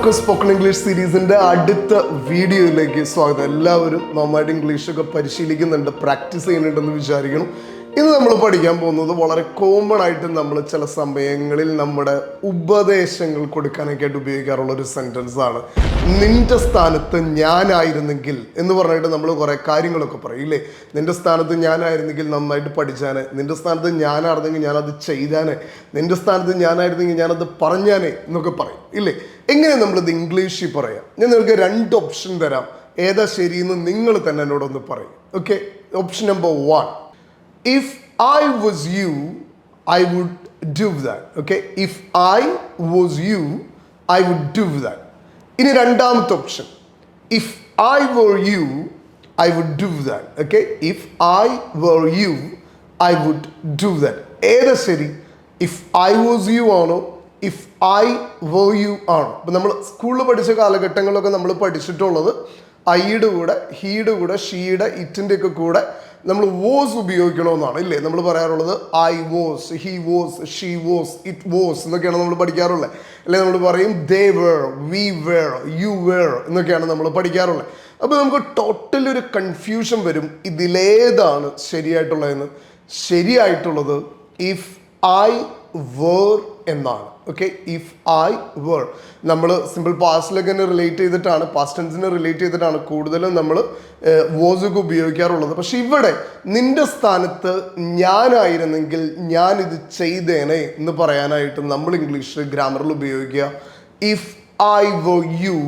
എല്ലാവർക്കും spoken English സീരീസിന്റെ അടുത്ത വീഡിയോയിലേക്ക് സ്വാഗതം. എല്ലാവരും നന്നായിട്ട് ഇംഗ്ലീഷൊക്കെ പരിശീലിക്കുന്നുണ്ട് പ്രാക്ടീസ് ചെയ്യുന്നുണ്ടെന്ന് വിചാരിക്കണം ഇന്ന് നമ്മൾ പഠിക്കാൻ പോകുന്നത് വളരെ കോമൺ ആയിട്ട് നമ്മൾ ചില സമയങ്ങളിൽ നമ്മുടെ ഉപദേശങ്ങൾ കൊടുക്കാനൊക്കെ ആയിട്ട് ഉപയോഗിക്കാറുള്ള ഒരു സെന്റൻസ് ആണ്. നിന്റെ സ്ഥാനത്ത് ഞാനായിരുന്നെങ്കിൽ എന്ന് പറഞ്ഞിട്ട് നമ്മൾ കുറേ കാര്യങ്ങളൊക്കെ പറയും ഇല്ലേ? നിന്റെ സ്ഥാനത്ത് ഞാനായിരുന്നെങ്കിൽ നന്നായിട്ട് പഠിച്ചാന്. നിന്റെ സ്ഥാനത്ത് ഞാനായിരുന്നെങ്കിൽ ഞാനത് ചെയ്താനെ. നിന്റെ സ്ഥാനത്ത് ഞാനായിരുന്നെങ്കിൽ ഞാനത് പറഞ്ഞാനേ എന്നൊക്കെ പറയും ഇല്ലേ? എങ്ങനെ നമ്മളിത് ഇംഗ്ലീഷിൽ പറയാം? ഞാൻ നിങ്ങൾക്ക് രണ്ട് ഓപ്ഷൻ തരാം. ഏതാ ശരിയെന്ന് നിങ്ങൾ തന്നെ എന്നോടൊന്ന് പറയും okay option number one if I was you I would do that okay if I was you I would do that ഇനി രണ്ടാമത്തെ option if I were you I would do that okay if I were you I would do that ഏതാ ശരി? If I was you ആണോ? If I were you ആണോ? അപ്പം നമ്മൾ സ്കൂളിൽ പഠിച്ച കാലഘട്ടങ്ങളിലൊക്കെ നമ്മൾ പഠിച്ചിട്ടുള്ളത് ഐയുടെ കൂടെ ഹീയുടെ കൂടെ ഷീയുടെ ഇറ്റിന്റെ ഒക്കെ കൂടെ നമ്മൾ വോസ് ഉപയോഗിക്കണമെന്നാണ് ഇല്ലേ? നമ്മൾ പറയാറുള്ളത് I was he was she was it was എന്നൊക്കെയാണ് നമ്മൾ പഠിക്കാറുള്ളത്. അല്ലെ? നമ്മൾ പറയും they were we were you were എന്നൊക്കെയാണ് നമ്മൾ പഠിക്കാറുള്ളത്. അപ്പോൾ നമുക്ക് ടോട്ടൽ ഒരു കൺഫ്യൂഷൻ വരും ഇതിലേതാണ് ശരിയായിട്ടുള്ളതെന്ന്. ശരിയായിട്ടുള്ളത് ഇഫ് ഐ വേർ എന്നാണ്. ഓക്കെ ഇഫ് ഐ വേർ നമ്മൾ സിമ്പിൾ പാസ്റ്റിലൊക്കെ തന്നെ റിലേറ്റ് ചെയ്തിട്ടാണ് പാസ്റ്റ് ടെൻസിനെ റിലേറ്റ് ചെയ്തിട്ടാണ് കൂടുതലും നമ്മൾ വോസൊക്കെ ഉപയോഗിക്കാറുള്ളത്. പക്ഷെ ഇവിടെ നിന്റെ സ്ഥാനത്ത് ഞാനായിരുന്നെങ്കിൽ ഞാൻ ഇത് ചെയ്തേനെ എന്ന് പറയാനായിട്ട് നമ്മൾ ഇംഗ്ലീഷിൽ ഗ്രാമറിൽ ഉപയോഗിക്കുക. If I were you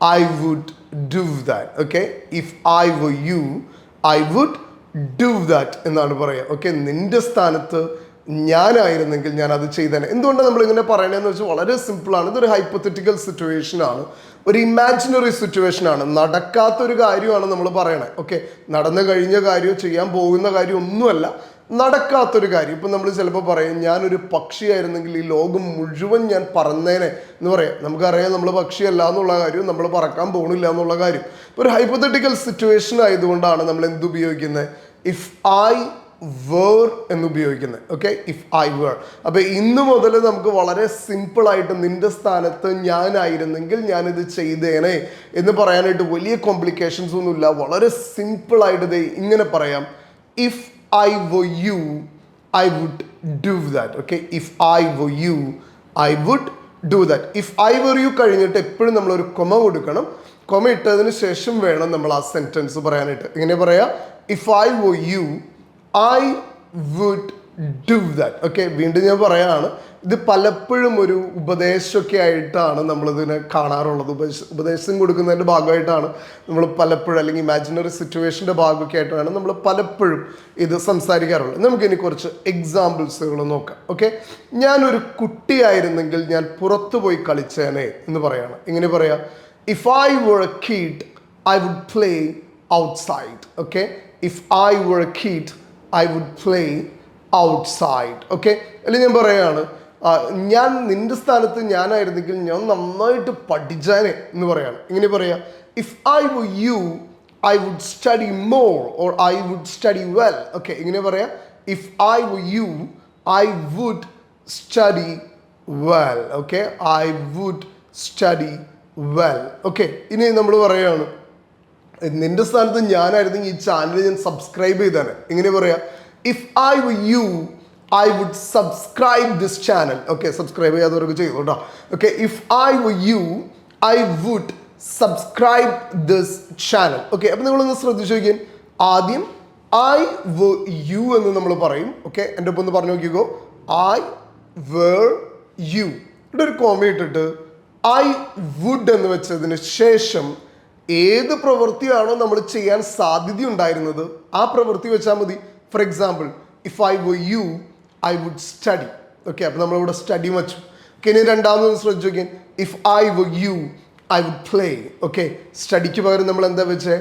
I would do that okay if I were you I would do that എന്നാണ് പറയുക. ഓക്കെ നിന്റെ സ്ഥാനത്ത് ഞാനായിരുന്നെങ്കിൽ ഞാൻ അത് ചെയ്തേനെ. എന്തുകൊണ്ടാണ് നമ്മൾ ഇങ്ങനെ പറയണതെന്ന് വെച്ചാൽ വളരെ സിമ്പിളാണ് ഇതൊരു ഹൈപ്പത്തറ്റിക്കൽ സിറ്റുവേഷൻ ആണ്. ഒരു ഇമാജിനറി സിറ്റുവേഷൻ ആണ്. നടക്കാത്ത ഒരു കാര്യമാണ് നമ്മൾ പറയണേ. ഓക്കെ നടന്നു കഴിഞ്ഞ കാര്യം ചെയ്യാൻ പോകുന്ന കാര്യം ഒന്നുമല്ല. നടക്കാത്തൊരു കാര്യം. ഇപ്പം നമ്മൾ ചിലപ്പോൾ പറയും ഞാനൊരു പക്ഷിയായിരുന്നെങ്കിൽ ഈ ലോകം മുഴുവൻ ഞാൻ പറന്നേനെ എന്ന് പറയാം. നമുക്കറിയാം നമ്മൾ പക്ഷിയല്ല എന്നുള്ള കാര്യം നമ്മൾ പറക്കാൻ പോകണില്ല എന്നുള്ള കാര്യം. ഒരു ഹൈപ്പത്തറ്റിക്കൽ സിറ്റുവേഷൻ ആയതുകൊണ്ടാണ് നമ്മൾ എന്ത് ഉപയോഗിക്കുന്നത് ഇഫ് ഐ വേർ എന്ന് ഉപയോഗിക്കുന്നത് ഓക്കെ ഇഫ് ഐ വേർ അപ്പോൾ ഇന്ന് മുതൽ നമുക്ക് വളരെ സിമ്പിളായിട്ട് നിന്റെ സ്ഥാനത്ത് ഞാനായിരുന്നെങ്കിൽ ഞാനിത് ചെയ്തേനെ എന്ന് പറയാനായിട്ട് വലിയ കോംപ്ലിക്കേഷൻസ് ഒന്നുമില്ല. വളരെ സിമ്പിളായിട്ട് ഇത് ഇങ്ങനെ പറയാം. If I were you I would do that okay if I were you I would do that if I were you കഴിഞ്ഞിട്ട് എപ്പോഴും നമ്മൾ ഒരു കൊമ കൊടുക്കണം. കൊമ ഇട്ടതിന് ശേഷം വേണം നമ്മൾ ആ സെന്റൻസ് പറയാനായിട്ട്. ഇങ്ങനെ പറയാം? If I were you I would do that okay വീണ്ടും ഞാൻ പറയാണ് ഇത് പലപ്പോഴും ഒരു ഉപദേശമൊക്കെ ആയിട്ടാണ് നമ്മളിതിനെ കാണാറുള്ളത്. ഉപദേശ ഉപദേശം കൊടുക്കുന്നതിന്റെ ഭാഗമായിട്ടാണ് നമ്മൾ പലപ്പോഴും അല്ലെങ്കിൽ ഇമാജിനറി സിറ്റുവേഷന്റെ ഭാഗമൊക്കെ ആയിട്ടാണ് നമ്മൾ പലപ്പോഴും ഇത് സംസാരിക്കാറുള്ളത്. നമുക്കിനി കുറച്ച് എക്സാമ്പിൾസുകൾ നോക്കാം. ഓക്കെ ഞാനൊരു കുട്ടിയായിരുന്നെങ്കിൽ ഞാൻ പുറത്തു പോയി കളിച്ചേനെ എന്ന് പറയാണ്. ഇങ്ങനെ പറയാം if I were a I would play outside okay if I were a I would play outside okay അല്ലെങ്കിൽ ഞാൻ പറയുകയാണ് ഞാൻ നിന്റെ സ്ഥാനത്ത് ഞാനായിരുന്നെങ്കിൽ ഞാൻ നന്നായിട്ട് പഠിച്ചാനെ എന്ന് പറയാണ്. ഇങ്ങനെ പറയാം if I were you I would study more or I would study well okay ഇങ്ങനെ പറയാം if I were you I would study well okay I would study well okay ഇനി നമ്മൾ പറയുകയാണ് നിന്റെ സ്ഥാനത്ത് ഞാനായിരുന്നെങ്കിൽ ഈ ചാനൽ ഞാൻ സബ്സ്ക്രൈബ് ചെയ്താണ് ഇങ്ങനെ പറയാ if I were you I would subscribe this channel okay subscribe ചെയ്യാത്തവരൊക്കെ ചെയ്തു കേട്ടോ. Okay if I were you I would subscribe this channel okay അപ്പം നിങ്ങളൊന്ന് ശ്രദ്ധിച്ചു നോക്കിയാൽ ആദ്യം ഐ വു യു എന്ന് നമ്മൾ പറയും. ഓക്കെ എന്റെ ഒപ്പം ഒന്ന് പറഞ്ഞു നോക്കിക്കോ. ഐ വേർ യു ഇവിടെ ഒരു കോമ ഇട്ടിട്ട് ഐ വുഡ് എന്ന് വെച്ചതിന് ശേഷം ഏത് പ്രവൃത്തിയാണോ നമ്മൾ ചെയ്യാൻ സാധ്യത ഉണ്ടായിരുന്നത് ആ പ്രവൃത്തി വെച്ചാൽ മതി. For example if I were you I would study okay അപ്പോൾ നമ്മളിവിടെ സ്റ്റഡി വച്ചു. ഓക്കെ ഇനി രണ്ടാമത് ശ്രദ്ധിച്ചു നോക്കിയാൽ if I were you I would play okay സ്റ്റഡിക്ക് പകരം നമ്മൾ എന്താ വെച്ചേ?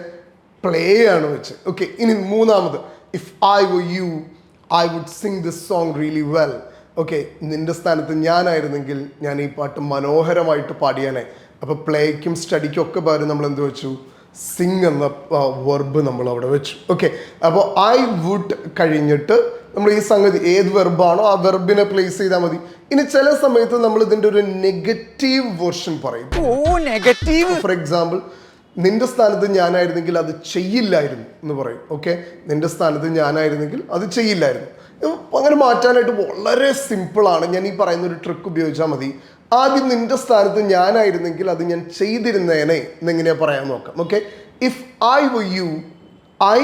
പ്ലേ ആണ് വെച്ച്. ഓക്കെ ഇനി മൂന്നാമത്. If I were you I would sing this song really well okay നിന്റെ സ്ഥാനത്ത് ഞാനായിരുന്നെങ്കിൽ ഞാൻ ഈ പാട്ട് മനോഹരമായിട്ട് പാടിയാനെ. അപ്പോൾ പ്ലേക്കും സ്റ്റഡിക്കും ഒക്കെ പകരം നമ്മൾ എന്ത് വെച്ചു? സിങ് എന്ന വെർബ് നമ്മൾ അവിടെ വെച്ചു. ഓക്കെ അപ്പോൾ ഐ വുഡ് കഴിഞ്ഞിട്ട് നമ്മൾ ഈ സംഗതി ഏത് വെർബാണോ ആ വെർബിനെ പ്ലേസ് ചെയ്താൽ മതി. ഇനി ചില സമയത്ത് നമ്മൾ ഇതിന്റെ ഒരു നെഗറ്റീവ് വേർഷൻ പറയും. ഓ നെഗറ്റീവ് ഫോർ എക്സാമ്പിൾ നിന്റെ സ്ഥാനത്ത് ഞാനായിരുന്നെങ്കിൽ അത് ചെയ്യില്ലായിരുന്നു എന്ന് പറയും. ഓക്കെ നിന്റെ സ്ഥാനത്ത് ഞാനായിരുന്നെങ്കിൽ അത് ചെയ്യില്ലായിരുന്നു. അങ്ങനെ മാറ്റാനായിട്ട് വളരെ സിമ്പിളാണ് ഞാൻ ഈ പറയുന്ന ഒരു ട്രിക്ക് ഉപയോഗിച്ചാൽ മതി. ആദ്യം നിന്റെ സ്ഥാനത്ത് ഞാനായിരുന്നെങ്കിൽ അത് ഞാൻ ചെയ്തിരുന്നേനെ എന്നെങ്ങനെയാ പറയാൻ നോക്കാം. Okay if I were you I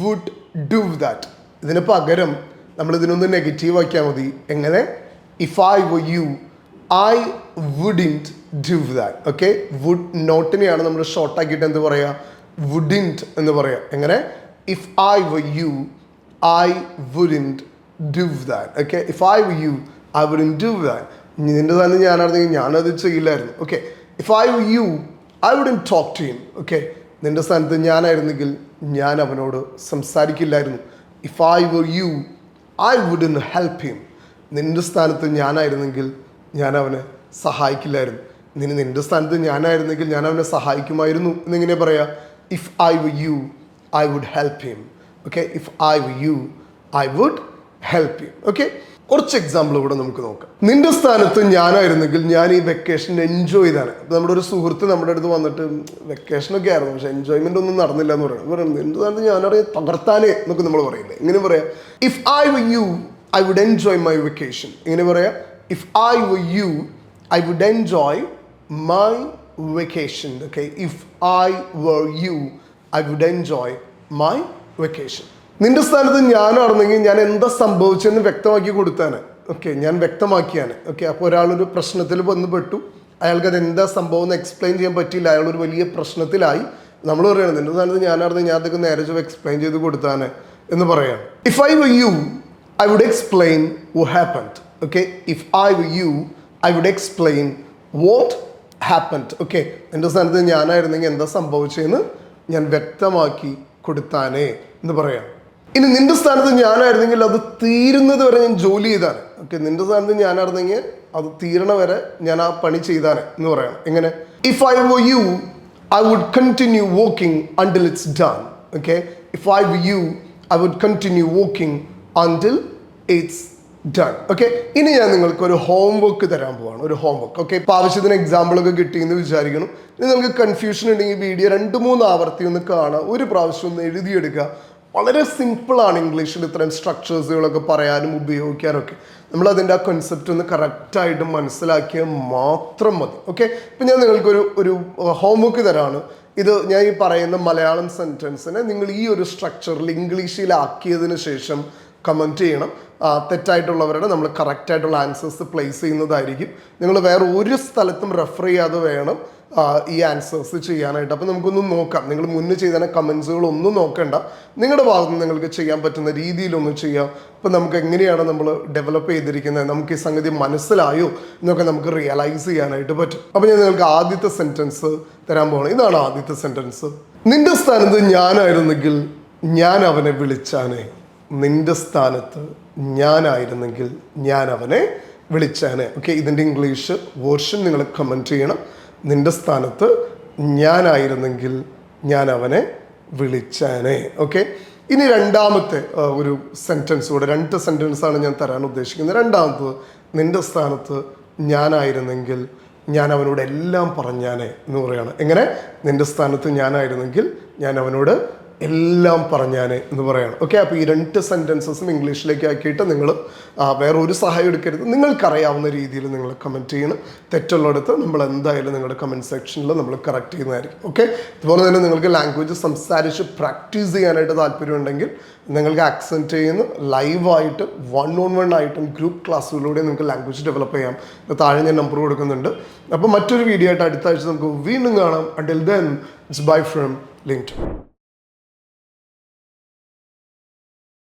would do that ഇതിന് പകരം നമ്മൾ ഇതിനൊന്ന് നെഗറ്റീവ് ആക്കിയാൽ മതി. എങ്ങനെ? If I were you I wouldn't do that okay would നോട്ടിനെയാണ് നമ്മൾ ഷോർട്ട് ആക്കിയിട്ട് എന്ത് പറയുക വുഡിന്റ് എന്ന് പറയുക എങ്ങനെ? If I were you I wouldn't do that okay if I were you I wouldn't do that നിന്റെ തന്നെ ഞാനായിരുന്നെങ്കിൽ ഞാനത് ചെയ്യില്ലായിരുന്നു. Okay if I you I wouldn't talk to him okay നിന്റെ സ്ഥാനത്ത് ഞാനായിരുന്നെങ്കിൽ ഞാൻ അവനോട് സംസാരിക്കില്ലായിരുന്നു. If I were you I wouldn't help him നിന്റെ സ്ഥാനത്ത് ഞാനായിരുന്നെങ്കിൽ ഞാൻ അവനെ സഹായിക്കില്ലായിരുന്നു. നിന് നിന്റെ സ്ഥാനത്ത് ഞാനായിരുന്നെങ്കിൽ ഞാൻ അവനെ സഹായിക്കുമായിരുന്നു. എന്നിങ്ങനെ പറയാം? If I were you I would help him okay if I were you I would help ചെയ്യും ഓക്കെ കുറച്ച് എക്സാമ്പിൾ കൂടെ നമുക്ക് നോക്കാം. നിന്റെ സ്ഥാനത്ത് ഞാനായിരുന്നെങ്കിൽ ഞാൻ ഈ വെക്കേഷൻ എൻജോയ് ചെയ്താണ് നമ്മുടെ ഒരു സുഹൃത്ത് നമ്മുടെ അടുത്ത് വന്നിട്ട് വെക്കേഷനൊക്കെ ആയിരുന്നു. പക്ഷെ എൻജോയ്മെന്റ് ഒന്നും നടന്നില്ല എന്ന് പറയുന്നത്. പറയുന്നത് നിന്റെ സ്ഥാനത്ത് ഞാനറിയാം തകർത്താനേ എന്നൊക്കെ നമ്മൾ പറയില്ലേ? ഇങ്ങനെ പറയാം if I were you I would enjoy my vacation ഇങ്ങനെ പറയാം if I were you I would enjoy my vacation okay if I were you I would enjoy my vacation നിന്റെ സ്ഥാനത്ത് ഞാനാണെന്നെങ്കിൽ ഞാൻ എന്താ സംഭവിച്ചെന്ന് വ്യക്തമാക്കി കൊടുത്താണ് ഓക്കെ ഞാൻ വ്യക്തമാക്കിയാണ്. ഓക്കെ അപ്പോൾ ഒരാളൊരു പ്രശ്നത്തിൽ വന്ന് പെട്ടു അയാൾക്ക് അത് എന്താ സംഭവം എന്ന് എക്സ്പ്ലെയിൻ ചെയ്യാൻ പറ്റിയില്ല. അയാളൊരു വലിയ പ്രശ്നത്തിലായി. നമ്മൾ പറയുന്നത് നിന്റെ സ്ഥാനത്ത് ഞാനാണെന്ന് ഞാൻ അതൊക്കെ നേരെ എക്സ്പ്ലെയിൻ ചെയ്ത് കൊടുത്താണ് എന്ന് പറയാം if I were you I would explain what happened okay if I were you I would explain what happened okay എന്റെ സ്ഥാനത്ത് ഞാനായിരുന്നെങ്കിൽ എന്താ സംഭവിച്ചതെന്ന് ഞാൻ വ്യക്തമാക്കി കൊടുത്താനേ എന്ന് പറയാം ഇനി നിന്റെ സ്ഥാനത്ത് ഞാനായിരുന്നെങ്കിൽ അത് തീരുന്നത് വരെ ഞാൻ ജോലി ചെയ്താണ്. ഓക്കെ നിന്റെ സ്ഥാനത്ത് ഞാനായിരുന്നെങ്കിൽ അത് തീരണ വരെ ഞാൻ ആ പണി ചെയ്താണ് എന്ന് പറയണം. എങ്ങനെ? If I were you I would continue walking until it's done okay if I were you I would continue walking until it's done okay ഇനി ഞാൻ നിങ്ങൾക്ക് ഒരു ഹോം വർക്ക് തരാൻ പോവാണ്. ഒരു ഹോം വർക്ക് ഓക്കെ ഇപ്പോൾ ആവശ്യത്തിന് എക്സാമ്പിളൊക്കെ കിട്ടിയെന്ന് വിചാരിക്കണം ഇനി നിങ്ങൾക്ക് കൺഫ്യൂഷൻ ഉണ്ടെങ്കിൽ വീഡിയോ രണ്ട് മൂന്ന് ആവർത്തി ഒന്ന് കാണുക. ഒരു പ്രാവശ്യം ഒന്ന് എഴുതിയെടുക്കുക. വളരെ സിമ്പിളാണ് ഇംഗ്ലീഷിൽ ഇത്രയും സ്ട്രക്ചേഴ്സുകളൊക്കെ പറയാനും ഉപയോഗിക്കാനും ഒക്കെ നമ്മൾ അതിന്റെ ആ കൺസെപ്റ്റ് ഒന്ന് കറക്റ്റായിട്ട് മനസ്സിലാക്കിയാൽ മാത്രം മതി. ഓക്കെ ഇപ്പം ഞാൻ നിങ്ങൾക്കൊരു ഒരു ഹോംവർക്ക് തരാണ്. ഇത് ഞാൻ ഈ പറയുന്ന മലയാളം സെന്റൻസിനെ നിങ്ങൾ ഈ ഒരു സ്ട്രക്ചറിൽ ഇംഗ്ലീഷിലാക്കിയതിന് ശേഷം കമന്റ് ചെയ്യണം. തെറ്റായിട്ടുള്ളവരുടെ നമ്മൾ കറക്റ്റായിട്ടുള്ള ആൻസേഴ്സ് പ്ലേസ് ചെയ്യുന്നതായിരിക്കും. നിങ്ങൾ വേറെ ഒരു സ്ഥലത്തും റെഫർ ചെയ്യാതെ വേണം ഈ ആൻസേഴ്സ് ചെയ്യാനായിട്ട്. അപ്പോൾ നമുക്കൊന്ന് നോക്കാം. നിങ്ങൾ മുന്നേ ചെയ്തതിനെ കമൻസുകളൊന്നും നോക്കണ്ട. നിങ്ങളുടെ ഭാഗത്ത് നിങ്ങൾക്ക് ചെയ്യാൻ പറ്റുന്ന രീതിയിലൊന്ന് ചെയ്യാം. അപ്പോൾ നമുക്ക് എങ്ങനെയാണ് നമ്മൾ ഡെവലപ്പ് ചെയ്തിരിക്കുന്നത്? നമുക്ക് ഈ സംഗതി മനസ്സിലായോ? എന്നൊക്കെ നമുക്ക് റിയലൈസ് ചെയ്യാനായിട്ട് പറ്റും. അപ്പോൾ ഞാൻ നിങ്ങൾക്ക് ആദ്യത്തെ സെന്റൻസ് തരാൻ പോകണം ഇതാണ് ആദ്യത്തെ സെന്റൻസ് നിന്റെ സ്ഥാനത്ത് ഞാനായിരുന്നെങ്കിൽ ഞാൻ അവനെ വിളിച്ചാനേ. നിന്റെ സ്ഥാനത്ത് ഞാനായിരുന്നെങ്കിൽ ഞാൻ അവനെ വിളിച്ചേനെ. ഓക്കെ ഇതിന്റെ ഇംഗ്ലീഷ് വേർഷൻ നിങ്ങൾ കമന്റ് ചെയ്യണം. നിന്റെ സ്ഥാനത്ത് ഞാനായിരുന്നെങ്കിൽ ഞാൻ അവനെ വിളിച്ചേനെ. ഓക്കെ ഇനി രണ്ടാമത്തെ ഒരു സെന്റൻസ് കൂടെ. രണ്ട് സെന്റൻസാണ് ഞാൻ തരാൻ ഉദ്ദേശിക്കുന്നത്. രണ്ടാമത്തത് നിന്റെ സ്ഥാനത്ത് ഞാനായിരുന്നെങ്കിൽ ഞാൻ അവനോട് എല്ലാം പറഞ്ഞാനേ എന്ന് പറയുകയാണ് എങ്ങനെ? നിന്റെ സ്ഥാനത്ത് ഞാനായിരുന്നെങ്കിൽ ഞാൻ അവനോട് എല്ലാം പറഞ്ഞാൽ എന്ന് പറയാണ്. ഓക്കെ അപ്പോൾ ഈ രണ്ട് സെന്റൻസസും ഇംഗ്ലീഷിലേക്ക് ആക്കിയിട്ട് നിങ്ങൾ വേറെ ഒരു സഹായം എടുക്കരുത്. നിങ്ങൾക്കറിയാവുന്ന രീതിയിൽ നിങ്ങൾ കമന്റ് ചെയ്യണം. തെറ്റുള്ളിടത്ത് നമ്മൾ എന്തായാലും നിങ്ങളുടെ കമന്റ് സെക്ഷനിൽ നമ്മൾ കറക്റ്റ് ചെയ്യുന്നതായിരിക്കും. ഓക്കെ അതുപോലെ തന്നെ നിങ്ങൾക്ക് ലാംഗ്വേജ് സംസാരിച്ച് പ്രാക്ടീസ് ചെയ്യാനായിട്ട് താല്പര്യമുണ്ടെങ്കിൽ നിങ്ങൾക്ക് ആക്സെന്റ് ചെയ്യുന്ന. ലൈവായിട്ട് വൺ ഓൺ വൺ ആയിട്ടും ഗ്രൂപ്പ് ക്ലാസ്സുകളിലൂടെ നിങ്ങൾക്ക് ലാംഗ്വേജ് ഡെവലപ്പ് ചെയ്യാം. താഴെ ഞാൻ നമ്പർ കൊടുക്കുന്നുണ്ട്. അപ്പോൾ മറ്റൊരു വീഡിയോ ആയിട്ട് അടുത്ത ആഴ്ച നമുക്ക് വീണ്ടും കാണാം. Until then it's bye from link